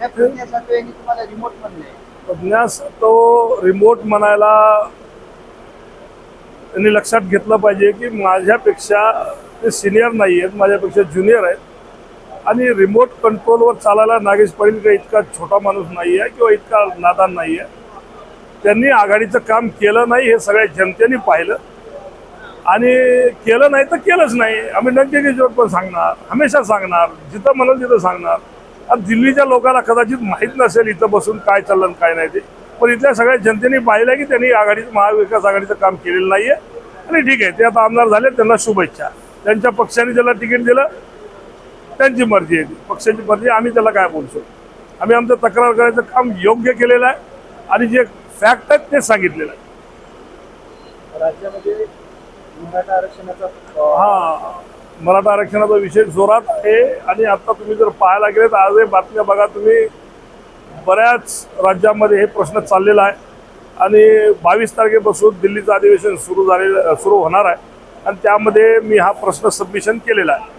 त्या यांनी तुम्हाला रिमोट प्रज्ञास तो रिमोट म्हणायला त्यांनी लक्षात घेतलं पाहिजे की माझ्यापेक्षा ते सिनियर नाही आहेत माझ्यापेक्षा ज्युनियर आहेत. आणि रिमोट कंट्रोलवर चालायला नागेश पाटील काही इतका छोटा माणूस नाही आहे किंवा इतका नादान नाही आहे. त्यांनी आघाडीचं काम केलं नाही हे सगळ्या जनतेने पाहिलं. आणि केलं नाही तर केलंच नाही. आम्ही डंकेकीजोड पण सांगणार हमेशा सांगणार जिथं म्हणाल तिथं सांगणार. आणि दिल्लीच्या लोकांना कदाचित माहीत नसेल इथं बसून काय चाललं काय नाही ते. पण इथल्या सगळ्या जनतेने पाहिलं की त्यांनी आघाडीचं महाविकास आघाडीचं काम केलेलं नाही आहे आणि ठीक आहे ते आता आमदार झाले त्यांना शुभेच्छा. त्यांच्या पक्षाने ज्याला तिकीट दिलं त्यांची मर्जी आहे ती. पक्षाची मर्जी आम्ही त्याला काय बोलू शकतो आम्ही आमचं तक्रार करायचं काम योग्य केलेलं आहे आणि जे फॅक्ट आहेत ते सांगितलेलं आहे. राज्यामध्ये आरक्षणाचा हा. मराठा आरक्षणाचा विषय जोरात आहे आणि आता तुम्ही जर पाहायला गेले तर आजही बातम्या बघा तुम्ही बऱ्याच राज्यामध्ये हे प्रश्न चाललेला आहे. आणि बावीस तारखेपासून दिल्लीचं अधिवेशन सुरू झालेलं सुरू होणार आहे. आणि त्यामध्ये मी हा प्रश्न सबमिशन केलेला आहे.